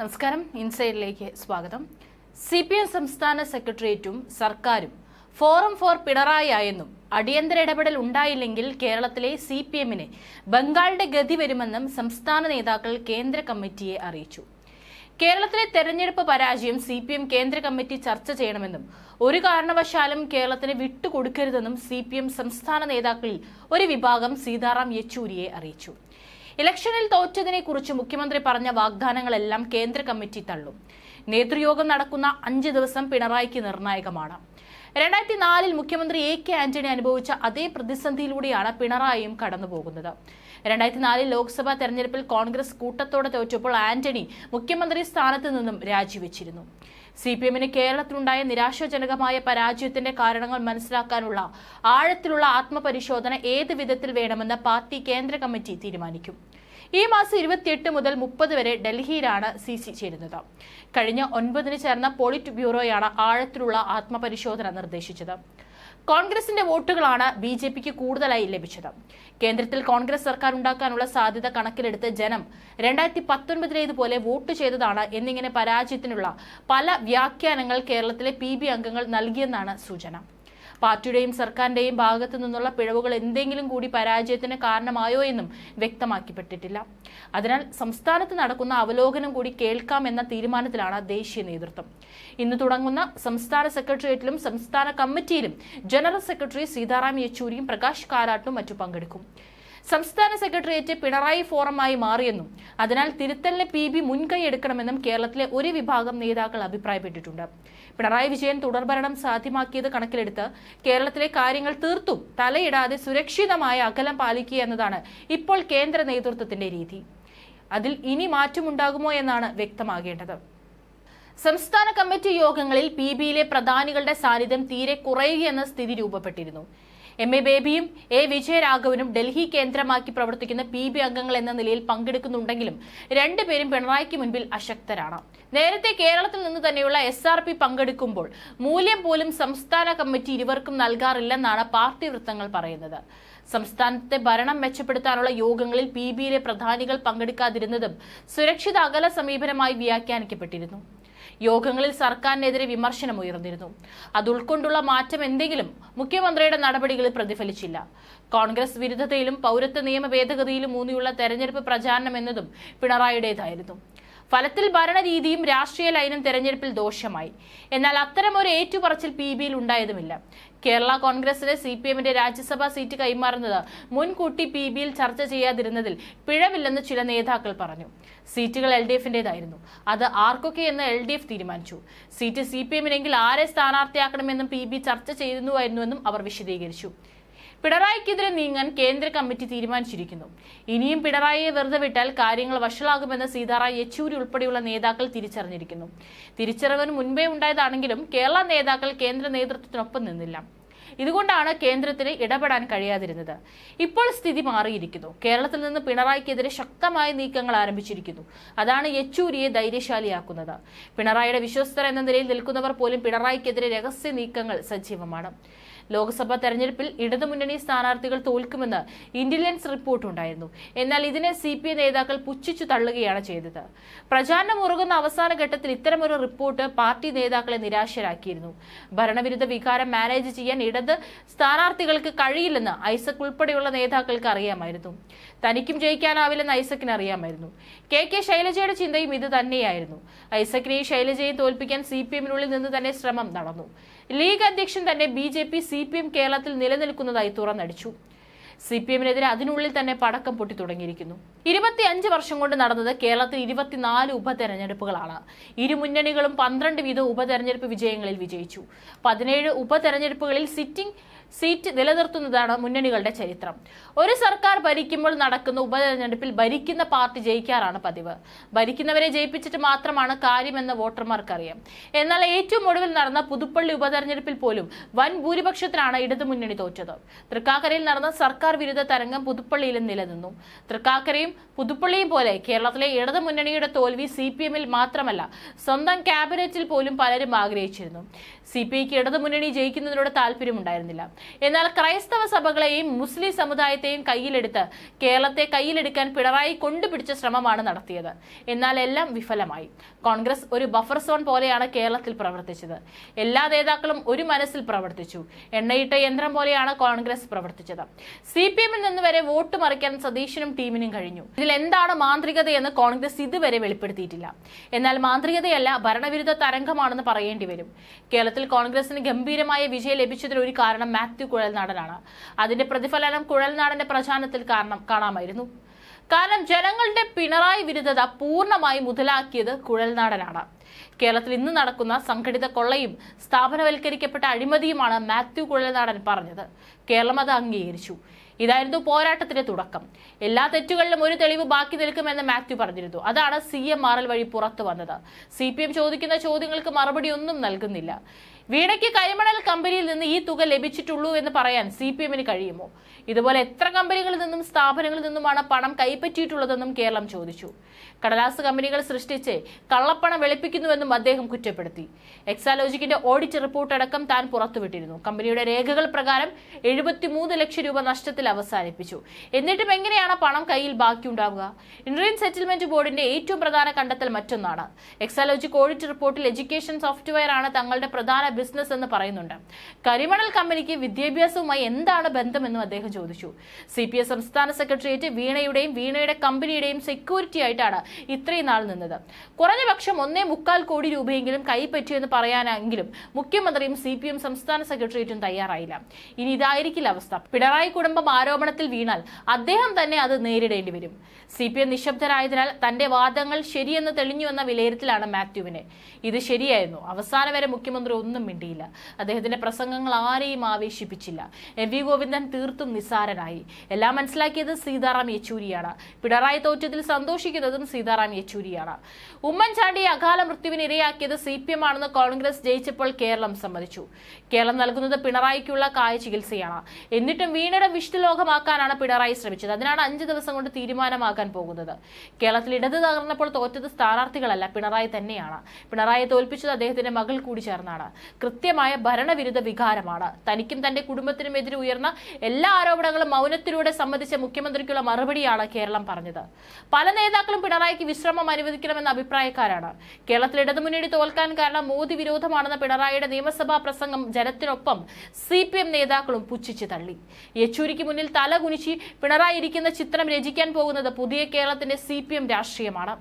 നമസ്കാരം. ഇൻസൈഡിലേക്ക് സ്വാഗതം. C P M സംസ്ഥാന സെക്രട്ടേറിയറ്റും സർക്കാരും ഫോറം ഫോർ പിണറായി ആയെന്നും അടിയന്തര ഇടപെടൽ ഉണ്ടായില്ലെങ്കിൽ കേരളത്തിലെ സി പി എമ്മിന് ബംഗാളിന്റെ ഗതി വരുമെന്നും സംസ്ഥാന നേതാക്കൾ കേന്ദ്ര കമ്മിറ്റിയെ അറിയിച്ചു. കേരളത്തിലെ തെരഞ്ഞെടുപ്പ് പരാജയം സി പി എം കേന്ദ്ര കമ്മിറ്റി ചർച്ച ചെയ്യണമെന്നും ഒരു കാരണവശാലും കേരളത്തിന് വിട്ടുകൊടുക്കരുതെന്നും സി പി എം സംസ്ഥാന നേതാക്കളിൽ ഒരു വിഭാഗം സീതാറാം യെച്ചൂരിയെ അറിയിച്ചു. ഇലക്ഷനിൽ തോറ്റതിനെ കുറിച്ച് മുഖ്യമന്ത്രി പറഞ്ഞ വാഗ്ദാനങ്ങളെല്ലാം കേന്ദ്ര കമ്മിറ്റി തള്ളും. നേതൃയോഗം നടക്കുന്ന അഞ്ച് ദിവസം പിണറായിക്ക് നിർണായകമാണ്. രണ്ടായിരത്തി നാലിൽ മുഖ്യമന്ത്രി എ കെ ആന്റണി അനുഭവിച്ച അതേ പ്രതിസന്ധിയിലൂടെയാണ് പിണറായിയും കടന്നുപോകുന്നത്. രണ്ടായിരത്തി നാലിൽ ലോക്സഭാ തെരഞ്ഞെടുപ്പിൽ കോൺഗ്രസ് കൂട്ടത്തോടെ തോറ്റപ്പോൾ ആന്റണി മുഖ്യമന്ത്രി സ്ഥാനത്ത് നിന്നും രാജിവെച്ചിരുന്നു. സി പി എമ്മിന് കേരളത്തിലുണ്ടായ നിരാശാജനകമായ പരാജയത്തിന്റെ കാരണങ്ങൾ മനസ്സിലാക്കാനുള്ള ആഴത്തിലുള്ള ആത്മപരിശോധന ഏത് വിധത്തിൽ വേണമെന്ന് പാർട്ടി കേന്ദ്ര കമ്മിറ്റി തീരുമാനിക്കും. ഈ മാസം ഇരുപത്തിയെട്ട് മുതൽ മുപ്പത് വരെ ഡൽഹിയിലാണ് സി സി ചേരുന്നത്. കഴിഞ്ഞ ഒൻപതിന് ചേർന്ന പോളിറ്റ് ബ്യൂറോയാണ് ആഴത്തിലുള്ള ആത്മപരിശോധന നിർദ്ദേശിച്ചത്. കോൺഗ്രസിന്റെ വോട്ടുകളാണ് ബി ജെ പിക്ക് കൂടുതലായി ലഭിച്ചത്. കേന്ദ്രത്തിൽ കോൺഗ്രസ് സർക്കാർ ഉണ്ടാക്കാനുള്ള സാധ്യത കണക്കിലെടുത്ത് ജനം രണ്ടായിരത്തി പത്തൊൻപതിലേതുപോലെ വോട്ട് ചെയ്തതാണ് എന്നിങ്ങനെ പരാജയത്തിനുള്ള പല വ്യാഖ്യാനങ്ങൾ കേരളത്തിലെ പി ബി അംഗങ്ങൾ നൽകിയെന്നാണ് സൂചന. പാർട്ടിയുടെയും സർക്കാരിന്റെയും ഭാഗത്തു നിന്നുള്ള പിഴവുകൾ എന്തെങ്കിലും കൂടി പരാജയത്തിന് കാരണമായോ എന്നും വ്യക്തമാക്കിപ്പെട്ടിട്ടില്ല. അതിനാൽ സംസ്ഥാനത്ത് നടക്കുന്ന അവലോകനം കൂടി കേൾക്കാം എന്ന തീരുമാനത്തിലാണ് ദേശീയ നേതൃത്വം. ഇന്ന് തുടങ്ങുന്ന സംസ്ഥാന സെക്രട്ടേറിയറ്റിലും സംസ്ഥാന കമ്മിറ്റിയിലും ജനറൽ സെക്രട്ടറി സീതാറാം യെച്ചൂരിയും പ്രകാശ് കാരാട്ടും മറ്റു പങ്കെടുക്കും. സംസ്ഥാന സെക്രട്ടേറിയറ്റ് പിണറായി ഫോറമായി മാറിയെന്നും അതിനാൽ തിരുത്തലിന് പി ബി മുൻകൈ എടുക്കണമെന്നും കേരളത്തിലെ ഒരു വിഭാഗം നേതാക്കൾ അഭിപ്രായപ്പെട്ടിട്ടുണ്ട്. പിണറായി വിജയൻ തുടർഭരണം സാധ്യമാക്കിയത് കണക്കിലെടുത്ത് കേരളത്തിലെ കാര്യങ്ങൾ തീർത്തും തലയിടാതെ സുരക്ഷിതമായ അകലം പാലിക്കുക എന്നതാണ് ഇപ്പോൾ കേന്ദ്ര നേതൃത്വത്തിന്റെ രീതി. അതിൽ ഇനി മാറ്റമുണ്ടാകുമോ എന്നാണ് വ്യക്തമാകേണ്ടത്. സംസ്ഥാന കമ്മിറ്റി യോഗങ്ങളിൽ പി ബിയിലെ പ്രധാനികളുടെ സാന്നിധ്യം തീരെ കുറയുകയെന്ന സ്ഥിതി രൂപപ്പെട്ടിരുന്നു. എം എ ബേബിയും എ വിജയരാഘവനും ഡൽഹി കേന്ദ്രമാക്കി പ്രവർത്തിക്കുന്ന പി ബി അംഗങ്ങൾ എന്ന നിലയിൽ പങ്കെടുക്കുന്നുണ്ടെങ്കിലും രണ്ടുപേരും പിണറായിക്ക് മുൻപിൽ അശക്തരാണ്. നേരത്തെ കേരളത്തിൽ നിന്ന് തന്നെയുള്ള എസ് ആർ പി പങ്കെടുക്കുമ്പോൾ മൂല്യം പോലും സംസ്ഥാന കമ്മിറ്റി ഇരുവർക്കും നൽകാറില്ലെന്നാണ് പാർട്ടി വൃത്തങ്ങൾ പറയുന്നത്. സംസ്ഥാനത്തെ ഭരണം മെച്ചപ്പെടുത്താനുള്ള യോഗങ്ങളിൽ പി ബിയിലെ പ്രധാനികൾ പങ്കെടുക്കാതിരുന്നതും സുരക്ഷിത അകല സമീപനമായി വ്യാഖ്യാനിക്കപ്പെട്ടിരുന്നു. യോഗങ്ങളിൽ സർക്കാരിനെതിരെ വിമർശനം ഉയർന്നിരുന്നു. അത് ഉൾക്കൊണ്ടുള്ള മാറ്റം എന്തെങ്കിലും മുഖ്യമന്ത്രിയുടെ നടപടികളിൽ പ്രതിഫലിച്ചില്ല. കോൺഗ്രസ് വിരുദ്ധതയിലും പൗരത്വ നിയമ ഭേദഗതിയിലും ഊന്നിയുള്ള തെരഞ്ഞെടുപ്പ് പ്രചാരണം എന്നതും പിണറായിയുടേതായിരുന്നു. ഫലത്തിൽ ഭരണരീതിയും രാഷ്ട്രീയ ലൈനും തെരഞ്ഞെടുപ്പിൽ ദോഷമായി. എന്നാൽ അത്തരം ഒരു ഏറ്റുപറച്ചിൽ പി ബിയിൽ ഉണ്ടായതുമില്ല. കേരള കോൺഗ്രസിലെ സി പി എമ്മിന്റെ രാജ്യസഭാ സീറ്റ് കൈമാറുന്നത് മുൻകൂട്ടി പി ബിയിൽ ചർച്ച ചെയ്യാതിരുന്നതിൽ പിഴവില്ലെന്ന് ചില നേതാക്കൾ പറഞ്ഞു. സീറ്റുകൾ എൽ ഡി എഫിന്റെതായിരുന്നു അത് ആർക്കൊക്കെ എന്ന് എൽ ഡി എഫ് തീരുമാനിച്ചു. സീറ്റ് സി പി എമ്മിനെങ്കിൽ ആരെ സ്ഥാനാർത്ഥിയാക്കണമെന്നും പി ബി ചർച്ച ചെയ്യുന്നുവായിരുന്നുവെന്നും അവർ വിശദീകരിച്ചു. പിണറായിക്കെതിരെ നീങ്ങാൻ കേന്ദ്ര കമ്മിറ്റി തീരുമാനിച്ചിരിക്കുന്നു. ഇനിയും പിണറായിയെ വെറുതെ വിട്ടാൽ കാര്യങ്ങൾ വഷളാകുമെന്ന് സീതാറാം യെച്ചൂരി ഉൾപ്പെടെയുള്ള നേതാക്കൾ തിരിച്ചറിഞ്ഞിരിക്കുന്നു. തിരിച്ചറിവിന് മുൻപേ ഉണ്ടായതാണെങ്കിലും കേരള നേതാക്കൾ കേന്ദ്ര നേതൃത്വത്തിനൊപ്പം നിന്നില്ല. ഇതുകൊണ്ടാണ് കേന്ദ്രത്തിന് ഇടപെടാൻ കഴിയാതിരുന്നത്. ഇപ്പോൾ സ്ഥിതി മാറിയിരിക്കുന്നു. കേരളത്തിൽ നിന്ന് പിണറായിക്കെതിരെ ശക്തമായ നീക്കങ്ങൾ ആരംഭിച്ചിരിക്കുന്നു. അതാണ് യെച്ചൂരിയെ ധൈര്യശാലിയാക്കുന്നത്. പിണറായിയുടെ വിശ്വസ്തർ എന്ന നിലയിൽ നിൽക്കുന്നവർ പോലും പിണറായിക്കെതിരെ രഹസ്യ നീക്കങ്ങൾ സജീവമാണ്. ലോക്സഭാ തെരഞ്ഞെടുപ്പിൽ ഇടതുമുന്നണി സ്ഥാനാർത്ഥികൾ തോൽക്കുമെന്ന് ഇന്റലിജൻസ് റിപ്പോർട്ടുണ്ടായിരുന്നു എന്നാൽ ഇതിനെ സി പി ഐ നേതാക്കൾ പുച്ഛിച്ചു തള്ളുകയാണ് ചെയ്തത്. പ്രചാരണം ഉറങ്ങുന്ന അവസാന ഘട്ടത്തിൽ ഇത്തരമൊരു റിപ്പോർട്ട് പാർട്ടി നേതാക്കളെ നിരാശരാക്കിയിരുന്നു. ഭരണവിരുദ്ധ വികാരം മാനേജ് ചെയ്യാൻ ഇടത് സ്ഥാനാർത്ഥികൾക്ക് കഴിയില്ലെന്ന് ഐസക് ഉൾപ്പെടെയുള്ള നേതാക്കൾക്ക് അറിയാമായിരുന്നു. തനിക്കും ജയിക്കാനാവില്ലെന്ന് ഐസക്കിന് അറിയാമായിരുന്നു. കെ കെ ശൈലജയുടെ ചിന്തയും ഇത് തന്നെയായിരുന്നു. ഐസക്കിനെയും ശൈലജയെയും തോൽപ്പിക്കാൻ സി പി എമ്മിനുള്ളിൽ നിന്ന് തന്നെ ശ്രമം നടന്നു. ലീഗ് അധ്യക്ഷൻ തന്നെ B J P C P M കേരളത്തിൽ നിലനിൽക്കുന്നതായി തുറന്നടിച്ചു. സി പി എമ്മിനെതിരെ അതിനുള്ളിൽ തന്നെ പടക്കം പൊട്ടി തുടങ്ങിയിരിക്കുന്നു. ഇരുപത്തിയഞ്ച് വർഷം കൊണ്ട് നടന്നത് കേരളത്തിൽ ഇരുപത്തിനാല് ഉപതെരഞ്ഞെടുപ്പുകളാണ്. ഇരു മുന്നണികളും പന്ത്രണ്ട് വീതം ഉപതെരഞ്ഞെടുപ്പ് വിജയങ്ങളിൽ വിജയിച്ചു. പതിനേഴ് ഉപതെരഞ്ഞെടുപ്പുകളിൽ സിറ്റിംഗ് സീറ്റ് നിലനിർത്തുന്നതാണ് മുന്നണികളുടെ ചരിത്രം. ഒരു സർക്കാർ ഭരിക്കുമ്പോൾ നടക്കുന്ന ഉപതെരഞ്ഞെടുപ്പിൽ ഭരിക്കുന്ന പാർട്ടി ജയിക്കാറാണ് പതിവ്. ഭരിക്കുന്നവരെ ജയിപ്പിച്ചിട്ട് മാത്രമാണ് കാര്യമെന്ന് വോട്ടർമാർക്കറിയാം. എന്നാൽ ഏറ്റവും ഒടുവിൽ നടന്ന പുതുപ്പള്ളി ഉപതെരഞ്ഞെടുപ്പിൽ പോലും വൻ ഭൂരിപക്ഷത്തിലാണ് ഇടതുമുന്നണി തോറ്റത്. തൃക്കാക്കരയിൽ നടന്ന സർക്കാർ വിരുദ്ധ തരംഗം പുതുപ്പള്ളിയിലും നിലനിന്നു. തൃക്കാക്കരയും പുതുപ്പള്ളിയും പോലെ കേരളത്തിലെ ഇടതു മുന്നണിയുടെ തോൽവി സി പി എമ്മിൽ മാത്രമല്ല സ്വന്തം ക്യാബിനറ്റിൽ പോലും പലരും ആഗ്രഹിച്ചിരുന്നു. സി പി ഐക്ക് ഇടതു മുന്നണി ജയിക്കുന്നതിനോട് താല്പര്യമുണ്ടായിരുന്നില്ല. എന്നാൽ ക്രൈസ്തവ സഭകളെയും മുസ്ലിം സമുദായത്തെയും കയ്യിലെടുത്ത് കേരളത്തെ കയ്യിലെടുക്കാൻ പിണറായി കൊണ്ടുപിടിച്ച ശ്രമമാണ് നടത്തിയത്. എന്നാൽ എല്ലാം വിഫലമായി. കോൺഗ്രസ് ഒരു ബഫർ സോൺ പോലെയാണ് കേരളത്തിൽ പ്രവർത്തിച്ചത്. എല്ലാ നേതാക്കളും ഒരു മനസ്സിൽ പ്രവർത്തിച്ചു. എണ്ണയിട്ട യന്ത്രം പോലെയാണ് കോൺഗ്രസ് പ്രവർത്തിച്ചത്. സി പി എമ്മിൽ നിന്ന് വരെ വോട്ട് മറിക്കാൻ സതീശനും ടീമിനും കഴിഞ്ഞു. ഇതിൽ എന്താണ് മാന്ത്രികതയെന്ന് കോൺഗ്രസ് ഇതുവരെ വെളിപ്പെടുത്തിയിട്ടില്ല. എന്നാൽ മാന്ത്രികതയല്ല ഭരണവിരുദ്ധ തരംഗമാണെന്ന് പറയേണ്ടി വരും. കേരളത്തിൽ കോൺഗ്രസിന് ഗംഭീരമായ വിജയം ലഭിച്ചതിൽ ഒരു കാരണം മാത്യു കുഴൽനാടനാണ്. അതിന്റെ പ്രതിഫലനം കുഴൽനാടന്റെ പ്രചാരണത്തിൽ കാരണം കാണാമായിരുന്നു. കാരണം ജനങ്ങളുടെ പിണറായി വിരുദ്ധത പൂർണമായി മുതലാക്കിയത് കുഴൽനാടനാണ്. കേരളത്തിൽ ഇന്ന് നടക്കുന്ന സംഘടിത കൊള്ളയും സ്ഥാപനവൽക്കരിക്കപ്പെട്ട അഴിമതിയുമാണ് മാത്യു കുഴൽനാടൻ പറഞ്ഞത്. കേരളം അത് അംഗീകരിച്ചു. ഇതായിരുന്നു പോരാട്ടത്തിന്റെ തുടക്കം. എല്ലാ തെറ്റുകളിലും ഒരു തെളിവ് ബാക്കി നിൽക്കുമെന്ന് മാത്യു പറഞ്ഞിരുന്നു. അതാണ് സി എം ആർ എൽ വഴി പുറത്തു വന്നത്. സി പി എം ചോദിക്കുന്ന ചോദ്യങ്ങൾക്ക് മറുപടി ഒന്നും നൽകുന്നില്ല. വീണയ്ക്ക് കരിമണൽ കമ്പനിയിൽ നിന്ന് ഈ തുക ലഭിച്ചിട്ടുള്ളൂ എന്ന് പറയാൻ സി പി എമ്മിന് കഴിയുമോ? ഇതുപോലെ എത്ര കമ്പനികളിൽ നിന്നും സ്ഥാപനങ്ങളിൽ നിന്നുമാണ് പണം കൈപ്പറ്റിയിട്ടുള്ളതെന്നും കേരളം ചോദിച്ചു. കടലാസ് കമ്പനികൾ സൃഷ്ടിച്ച് കള്ളപ്പണം വെളുപ്പിക്കുന്നുവെന്നും അദ്ദേഹം കുറ്റപ്പെടുത്തി. എക്സാലോജിക്കിന്റെ ഓഡിറ്റ് റിപ്പോർട്ട് അടക്കം താൻ പുറത്തുവിട്ടിരുന്നു. കമ്പനിയുടെ രേഖകൾ പ്രകാരം എഴുപത്തിമൂന്ന് ലക്ഷം രൂപ നഷ്ടത്തിൽ അവസാനിപ്പിച്ചു. എന്നിട്ടും എങ്ങനെയാണ് പണം കയ്യിൽ ബാക്കിയുണ്ടാവുക? ഇന്ത്യൻ സെറ്റിൽമെന്റ് ബോർഡിന്റെ ഏറ്റവും പ്രധാന കണ്ടെത്തൽ മറ്റൊന്നാണ്. എക്സാലോജിക് ഓഡിറ്റ് റിപ്പോർട്ടിൽ എഡ്യൂക്കേഷൻ സോഫ്റ്റ്വെയർ ആണ് തങ്ങളുടെ പ്രധാന ബിസിനസ് എന്ന് പറയുന്നുണ്ട്. കരിമണൽ കമ്പനിക്ക് വിദ്യാഭ്യാസവുമായി എന്താണ് ബന്ധമെന്നും അദ്ദേഹം ചോദിച്ചു. സി പി എസ് സംസ്ഥാന സെക്രട്ടേറിയറ്റ് വീണയുടെയും വീണയുടെ കമ്പനിയുടെയും സെക്യൂരിറ്റി ആയിട്ടാണ് ഇത്രയും നാൾ നിന്നത്. കുറഞ്ഞ പക്ഷം ഒന്നേ മുക്കാൽ കോടി രൂപയെങ്കിലും കൈപ്പറ്റിയെന്ന് പറയാനെങ്കിലും മുഖ്യമന്ത്രിയും സി പി എം സംസ്ഥാന സെക്രട്ടേറിയറ്റും തയ്യാറായില്ല. ഇനി ഇതായിരിക്കില്ല അവസ്ഥ. പിണറായി കുടുംബം ആരോപണത്തിൽ വീണാൽ അദ്ദേഹം തന്നെ അത് നേരിടേണ്ടി വരും. സി പി എം നിശബ്ദരായതിനാൽ തന്റെ വാദങ്ങൾ ശരിയെന്ന് തെളിഞ്ഞുവെന്ന വിലയിരുത്തലാണ് മാത്യുവിന്. ഇത് ശരിയായിരുന്നു. അവസാനം വരെ മുഖ്യമന്ത്രി ഒന്നും മിണ്ടിയില്ല. അദ്ദേഹത്തിന്റെ പ്രസംഗങ്ങൾ ആരെയും ആവേശിപ്പിച്ചില്ല. എം വി ഗോവിന്ദൻ തീർത്തും നിസ്സാരനായി. എല്ലാം മനസ്സിലാക്കിയത് സീതാറാം യെച്ചൂരിയാണ്. പിണറായി തോറ്റത്തിൽ സന്തോഷിക്കുന്നതും സീതാറാം യെച്ചൂരിയാണ്. ഉമ്മൻചാണ്ടിയെ അകാല മൃത്യുവിന് ഇരയാക്കിയത് സി പി എം ആണെന്ന് കോൺഗ്രസ് ജയിച്ചപ്പോൾ കേരളം സമ്മതിച്ചു. കേരളം നൽകുന്നത് പിണറായിക്കുള്ള കായ ചികിത്സയാണ്. എന്നിട്ടും വീണയുടെ വിഷ്ണുലോകമാക്കാനാണ് പിണറായി ശ്രമിച്ചത്. അതിനാണ് അഞ്ച് ദിവസം കൊണ്ട് തീരുമാനമാകാൻ പോകുന്നത്. കേരളത്തിൽ ഇടത് തകർന്നപ്പോൾ തോറ്റത് സ്ഥാനാർത്ഥികളല്ല പിണറായി തന്നെയാണ്. പിണറായി തോൽപ്പിച്ചത് അദ്ദേഹത്തിന്റെ മകൾ കൂടി ചേർന്നാണ്. കൃത്യമായ ഭരണവിരുദ്ധ വികാരമാണ്. തനിക്കും തന്റെ കുടുംബത്തിനും എതിരെ ഉയർന്ന എല്ലാ ആരോപണങ്ങളും മൗനത്തിലൂടെ സംബന്ധിച്ച മുഖ്യമന്ത്രിക്കുള്ള മറുപടിയാണ് കേരളം പറഞ്ഞത്. പല നേതാക്കളും പിണറായിക്ക് വിശ്രമം അനുവദിക്കണമെന്ന അഭിപ്രായക്കാരാണ്. കേരളത്തിൽ ഇടതുമുന്നണി തോൽക്കാൻ കാരണം മോദി വിരോധമാണെന്ന പിണറായിയുടെ നിയമസഭാ പ്രസംഗം ജനത്തിനൊപ്പം സി പി എം നേതാക്കളും പുച്ഛിച്ചു തള്ളി. യെച്ചൂരിക്ക് മുന്നിൽ തല കുനിച്ച് പിണറായി ഇരിക്കുന്ന ചിത്രം രചിക്കാൻ പോകുന്നത് പുതിയ കേരളത്തിന്റെ സി രാഷ്ട്രീയമാണ്.